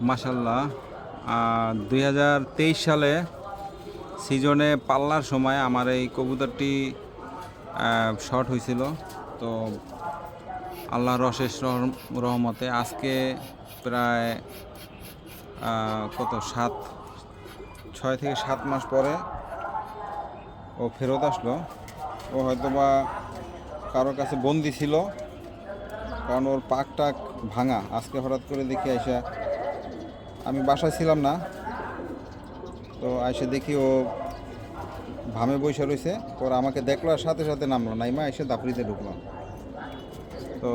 মাসাল্লাহ দুই হাজার তেইশ সালে সিজনে পাল্লার সময় আমার এই কবুতরটি শর্ট হয়েছিল। তো আল্লাহর অশেষ রহম- রহমতে আজকে প্রায় কত, সাত, ছয় থেকে সাত মাস পরে ও ফেরত আসলো। ও হয়তোবা কারোর কাছে বন্দি ছিল, কারণ ওর পাক টাক ভাঙা। আজকে হঠাৎ করে দেখি আইসা আমি বাসায় ছিলাম না। তো আইসে দেখি ও ভামে বসে রয়েছে পর আমাকে দেখল আর সাথে সাথে নামলো, নাইমা এসে দাপড়িতে ঢুকলো। তো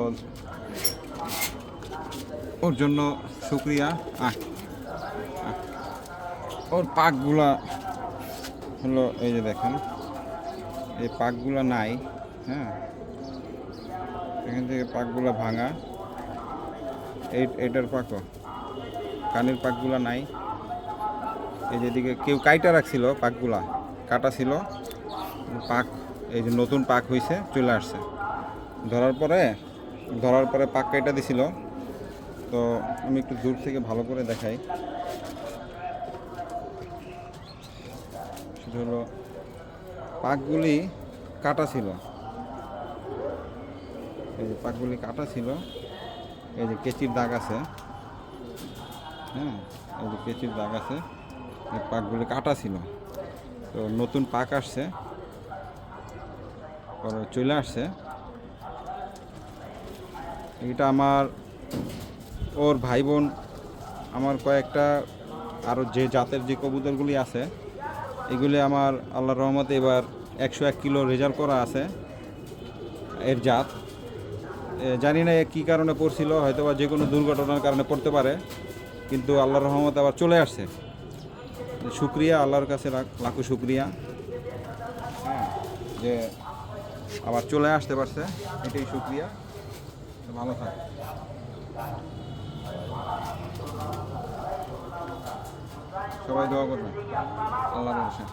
ওর জন্য শুক্রিয়া। আহ। ওর পাকগুলা হলো এই যে দেখেন, এই পাকগুলা নাই হ্যাঁ। এখান থেকে পাকগুলা ভাঙা। এই, এটার পাকও। কানের পাকগুলা নাই। এই যেদিকে কেউ কাইটা রাখছিল, পাকগুলা। কাটা ছিল। পাক, এই যে নতুন পাক হয়েছে চলে আসছে। ধরার পরে ধরার পরে পাক কাইটা দিছিল। তো আমি একটু দূর থেকে ভালো করে দেখাই। সেটা হলো, পাকগুলি কাটা ছিল। এই যে পাকগুলি কাটা ছিল। এই যে কেচির দাগ আছে। হ্যাঁ এই যে কেচির দাগ আছে পাকগুলি কাটা ছিল। তো নতুন পাক আসছে চলে আসছে। এটা আমার, ওর ভাই বোন আমার কয়েকটা আরও যে জাতের যে কবুতরগুলি আছে, এগুলি আমার আল্লাহর রহমতে এবার একশো এক কিলো রেজাল্ট করা আছে, এর জাত। জানি না কী কারণে পড়ছিল হয়তো বা যে কোনো দুর্ঘটনার কারণে পড়তে পারে। কিন্তু আল্লাহর রহমত আবার চলে আসছে। শুক্রিয়া, আল্লাহর কাছে লাখ- শুক্রিয়া। হ্যাঁ যে আবার চলে আসতে পারছে, এটাই শুক্রিয়া। ভালো থাক। সবাই দোয়া করবেন। আল্লাহ you.